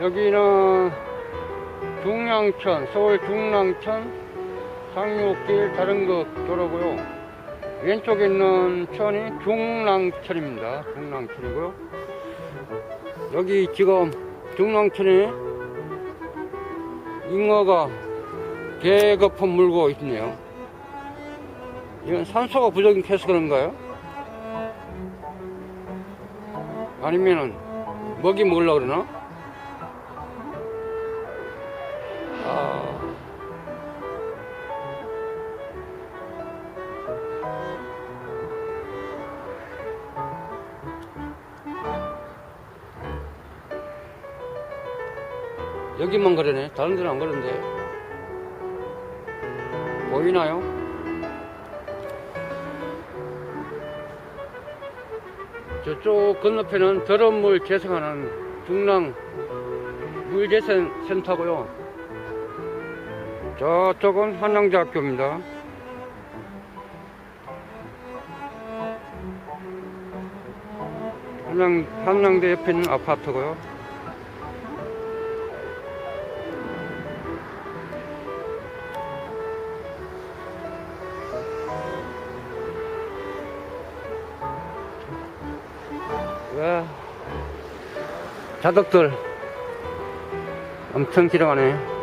여기는 중랑천, 서울 중랑천 상륙길 자전거 도로고요. 왼쪽에 있는 천이 중랑천입니다. 중랑천이고요. 여기 지금 중랑천에 잉어가 개거품 물고 있네요. 이건 산소가 부족해서 그런가요? 아니면은 먹이 먹으려고 그러나? 여기만 그러네. 다른 데는 안 그런데. 보이나요? 저쪽 건너편은 더러운 물 재생하는 중랑 물재생 센터고요. 저쪽은 한양대학교입니다. 한양, 한양대 옆에 있는 아파트고요. 와, 자덕들 엄청 지나가네.